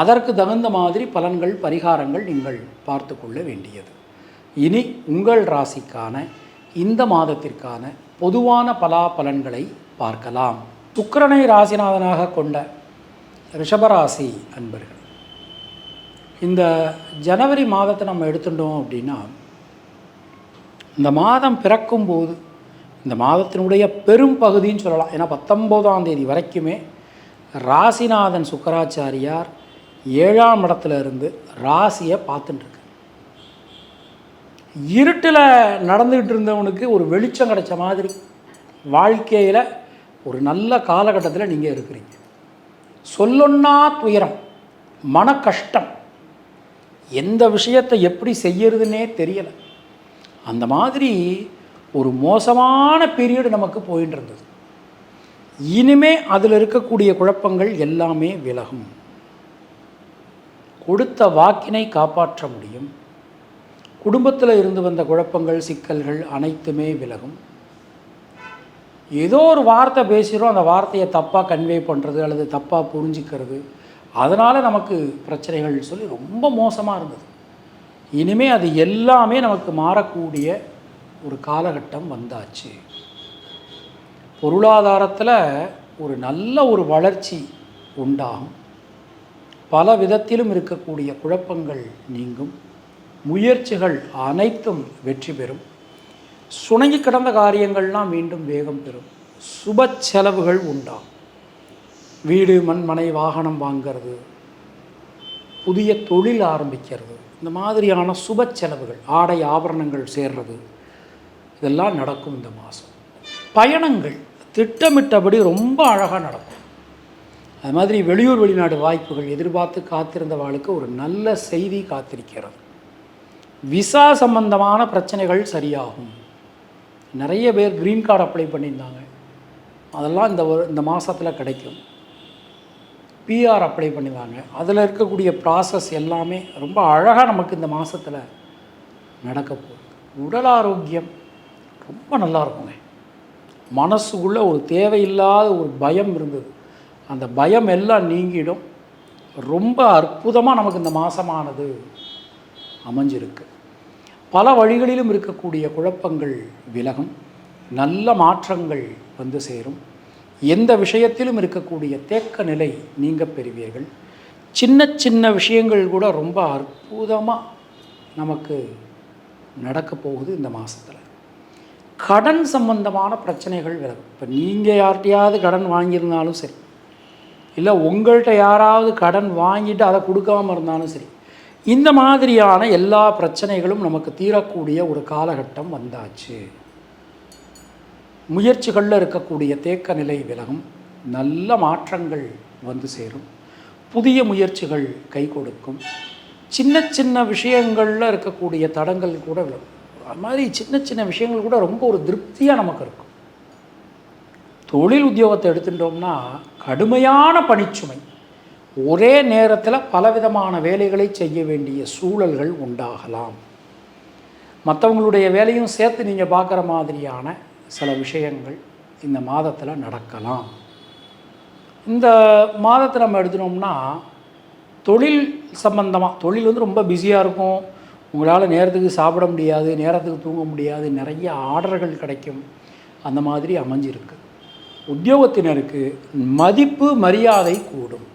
அதற்கு தகுந்த மாதிரி பலன்கள் பரிகாரங்கள் நீங்கள் பார்த்து கொள்ள வேண்டியது. இனி உங்கள் ராசிக்கான இந்த மாதத்திற்கான பொதுவான பலா பலன்களை பார்க்கலாம். சுக்கரனை ராசிநாதனாக கொண்ட ரிஷபராசி அன்பர்கள் இந்த ஜனவரி மாதத்தை நம்ம எடுத்துட்டோம் அப்படின்னா இந்த மாதம் பிறக்கும்போது இந்த மாதத்தினுடைய பெரும் பகுதின்னு சொல்லலாம். ஏன்னா பத்தொம்போதாம் தேதி வரைக்குமே ராசிநாதன் சுக்கராச்சாரியார் ஏழாம் இடத்துல இருந்து ராசியை பார்த்துட்டுருக்கு இருட்டில் நடந்துக்கிட்டு இருந்தவனுக்கு ஒரு வெளிச்சம் கிடைச்ச மாதிரி வாழ்க்கையில் ஒரு நல்ல காலகட்டத்தில் நீங்கள் இருக்கிறீங்க. சொல்லொன்னா துயரம் மன கஷ்டம் எந்த விஷயத்தை எப்படி செய்யறதுன்னே தெரியலை. அந்த மாதிரி ஒரு மோசமான பீரியடு நமக்கு போயின்னு இருந்தது. இனிமே அதில் இருக்கக்கூடிய குழப்பங்கள் எல்லாமே விலகும். கொடுத்த வாக்கினை காப்பாற்ற முடியும். குடும்பத்தில் இருந்து வந்த குழப்பங்கள் சிக்கல்கள் அனைத்துமே விலகும். ஏதோ ஒரு வார்த்தை பேசுகிறோம் அந்த வார்த்தையை தப்பாக கன்வே பண்ணுறது அல்லது தப்பாக புரிஞ்சிக்கிறது. அதனால் நமக்கு பிரச்சனைகள் சொல்லி ரொம்ப மோசமாக இருந்தது. இனிமேல் அது எல்லாமே நமக்கு மாறக்கூடிய ஒரு காலகட்டம் வந்தாச்சு. பொருளாதாரத்தில் ஒரு நல்ல ஒரு வளர்ச்சி உண்டாகும். பல விதத்திலும் இருக்கக்கூடிய குழப்பங்கள் நீங்கும். முயற்சிகள் அனைத்தும் வெற்றி பெறும். சுணங்கி கிடந்த காரியங்கள்லாம் மீண்டும் வேகம் பெறும். சுப செலவுகள் உண்டாகும். வீடு மண் மனை வாகனம் வாங்கிறது புதிய தொழில் ஆரம்பிக்கிறது இந்த மாதிரியான சுப செலவுகள் ஆடை ஆபரணங்கள் சேர்றது இதெல்லாம் நடக்கும் இந்த மாதம். பயணங்கள் திட்டமிட்டபடி ரொம்ப அழகாக நடக்கும். அது மாதிரி வெளியூர் வெளிநாடு வாய்ப்புகள் எதிர்பார்த்து காத்திருந்தவாளுக்கு ஒரு நல்ல செய்தி காத்திருக்கிறது. விசா சம்பந்தமான பிரச்சனைகள் சரியாகும். நிறைய பேர் க்ரீன் கார்டு அப்ளை பண்ணியிருந்தாங்க. அதெல்லாம் இந்த ஒரு இந்த மாதத்தில் கிடைக்கும். பிஆர் அப்ளை பண்ணியிருந்தாங்க அதில் இருக்கக்கூடிய ப்ராசஸ் எல்லாமே ரொம்ப அழகாக நமக்கு இந்த மாதத்தில் நடக்க போகுது. உடல் ஆரோக்கியம் ரொம்ப நல்லா இருக்குங்க. மனசுக்குள்ளே ஒரு தேவையில்லாத ஒரு பயம் இருந்தது. அந்த பயம் எல்லாம் நீங்கிடும். ரொம்ப அற்புதமாக நமக்கு இந்த மாதமானது அமைஞ்சிருக்கு. பல வழிகளிலும் இருக்கக்கூடிய குழப்பங்கள் விலகும். நல்ல மாற்றங்கள் வந்து சேரும். எந்த விஷயத்திலும் இருக்கக்கூடிய தேக்க நிலை நீங்கள் பெறுவீர்கள். சின்ன சின்ன விஷயங்கள் கூட ரொம்ப அற்புதமாக நமக்கு நடக்க போகுது இந்த மாதத்தில் கடன் சம்பந்தமான பிரச்சனைகள் விலகும். இப்போ நீங்கள் யார்கிட்டையாவது கடன் வாங்கியிருந்தாலும் சரி இல்லை உங்கள்கிட்ட யாராவது கடன் வாங்கிட்டு அதை கொடுக்காம இருந்தாலும் சரி இந்த மாதிரியான எல்லா பிரச்சனைகளும் நமக்கு தீரக்கூடிய ஒரு காலகட்டம் வந்தாச்சு. முயற்சிகளில் இருக்கக்கூடிய தேக்க நிலை விலகும் நல்ல மாற்றங்கள் வந்து சேரும் புதிய முயற்சிகள் கை கொடுக்கும் சின்ன சின்ன விஷயங்களில் இருக்கக்கூடிய தடங்கள் கூட விலகும் அது மாதிரி சின்ன சின்ன விஷயங்கள் கூட ரொம்ப ஒரு திருப்தியாக நமக்கு இருக்கும். தொழில் உத்தியோகத்தை எடுத்துட்டோம்னா கடுமையான பணிச்சுமை. ஒரே நேரத்தில் பலவிதமான வேலைகளை செய்ய வேண்டிய சூழல்கள் உண்டாகலாம். மற்றவங்களுடைய வேலையும் சேர்த்து நீங்கள் பார்க்குற மாதிரியான சில விஷயங்கள் இந்த மாதத்தில் நடக்கலாம். இந்த மாதத்தை நம்ம எடுத்துனோம்னா தொழில் சம்பந்தமாக தொழில் வந்து ரொம்ப பிஸியாக இருக்கும். உங்களால் நேரத்துக்கு சாப்பிட முடியாது நேரத்துக்கு தூங்க முடியாது நிறைய ஆர்டர்கள் கிடைக்கும். அந்த மாதிரி அமைஞ்சிருக்கு. உத்தியோகத்தினருக்கு மதிப்பு மரியாதை கூடும்.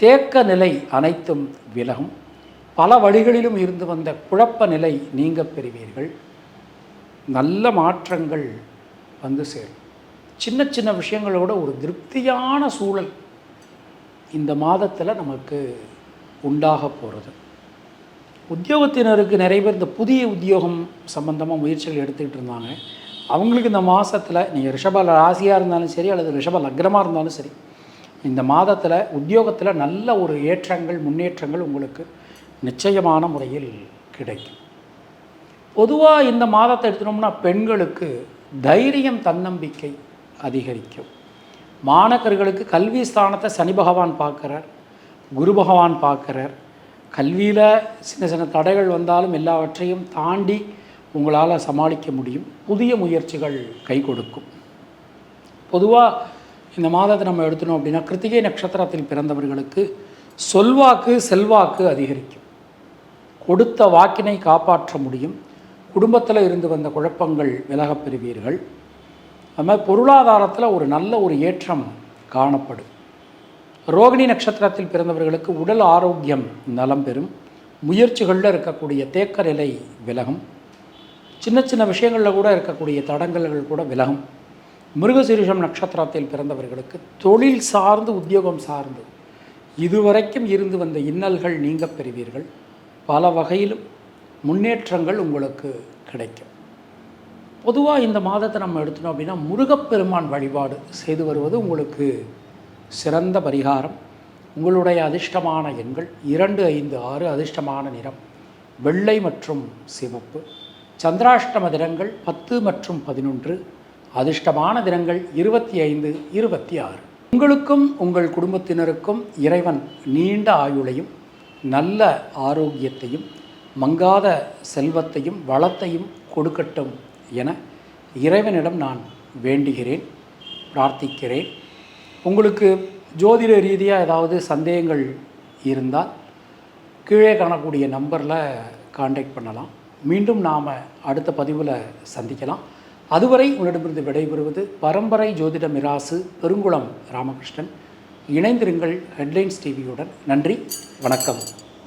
தேக்க நிலை அனைத்தும் விலகும். பல வழிகளிலும் இருந்து வந்த குழப்ப நிலை நீங்க பெறுவீர்கள். நல்ல மாற்றங்கள் வந்து சேரும். சின்ன சின்ன விஷயங்களோட ஒரு திருப்தியான சூழல் இந்த மாதத்தில் நமக்கு உண்டாக போகிறது உத்தியோகத்தினருக்கு நிறைய பேர் இந்த புதிய உத்தியோகம் சம்பந்தமாக முயற்சிகள் எடுத்துக்கிட்டு இருந்தாங்க. அவங்களுக்கு இந்த மாதத்தில் நீங்கள் ரிஷப ராசியாக இருந்தாலும் சரி அல்லது ரிஷப லக்னமாக இருந்தாலும் சரி இந்த மாதத்தில் உத்தியோகத்தில் நல்ல ஒரு ஏற்றங்கள் முன்னேற்றங்கள் உங்களுக்கு நிச்சயமான முறையில் கிடைக்கும். பொதுவாக இந்த மாதத்தை எடுத்துனோம்னா பெண்களுக்கு தைரியம் தன்னம்பிக்கை அதிகரிக்கும். மாணக்கர்களுக்கு கல்வி ஸ்தானத்தை சனி பகவான் பார்க்குறார் குரு பகவான் பார்க்குறார். கல்வியில் சின்ன சின்ன தடைகள் வந்தாலும் எல்லாவற்றையும் தாண்டி உங்களால் சமாளிக்க முடியும். புதிய முயற்சிகள் கை கொடுக்கும். பொதுவாக இந்த மாதத்தை நம்ம எடுத்தோம் அப்படின்னா கிருத்திகை நட்சத்திரத்தில் பிறந்தவர்களுக்கு சொல்வாக்கு செல்வாக்கு அதிகரிக்கும். கொடுத்த வாக்கினை காப்பாற்ற முடியும். குடும்பத்தில் இருந்து வந்த குழப்பங்கள் விலகப் பெறுவீர்கள். அது மாதிரி பொருளாதாரத்தில் ஒரு நல்ல ஒரு ஏற்றம் காணப்படும். ரோகிணி நட்சத்திரத்தில் பிறந்தவர்களுக்கு உடல் ஆரோக்கியம் நலம் பெறும். முயற்சிகளில் இருக்கக்கூடிய தேக்க நிலை விலகும். சின்ன சின்ன விஷயங்களில் கூட இருக்கக்கூடிய தடங்கல்கள் கூட விலகும். மிருகசீரிஷம் நட்சத்திரத்தில் பிறந்தவர்களுக்கு தொழில் சார்ந்து உத்தியோகம் சார்ந்து இதுவரைக்கும் இருந்து வந்த இன்னல்கள் நீங்க பெறுவீர்கள். பல வகையிலும் முன்னேற்றங்கள் உங்களுக்கு கிடைக்கும். பொதுவாக இந்த மாதத்தை நம்ம எடுத்துனோம் அப்படின்னா முருகப்பெருமான் வழிபாடு செய்து வருவது உங்களுக்கு சிறந்த பரிகாரம். உங்களுடைய அதிர்ஷ்டமான எண்கள் இரண்டு ஐந்து ஆறு அதிர்ஷ்டமான நிறம் வெள்ளை மற்றும் சிவப்பு. சந்திராஷ்டம தினங்கள் பத்து மற்றும் பதினொன்று அதிர்ஷ்டமான தினங்கள் இருபத்தி ஐந்து இருபத்தி ஆறு உங்களுக்கும் உங்கள் குடும்பத்தினருக்கும் இறைவன் நீண்ட ஆயுளையும் நல்ல ஆரோக்கியத்தையும் மங்காத செல்வத்தையும் வளத்தையும் கொடுக்கட்டும் என இறைவனிடம் நான் வேண்டுகிறேன் பிரார்த்திக்கிறேன். உங்களுக்கு ஜோதிட ரீதியாக ஏதாவது சந்தேகங்கள் இருந்தால் கீழே காணக்கூடிய நம்பரில் காண்டாக்ட் பண்ணலாம். மீண்டும் நாம் அடுத்த பதிவில் சந்திக்கலாம். அதுவரை உன்னிடமிருந்து விடைபெறுவது பரம்பரை ஜோதிட மிராசு பெருங்குளம் ராமகிருஷ்ணன். இணைந்திருங்கள் ஹெட்லைன்ஸ் டிவியுடன் நன்றி வணக்கம்.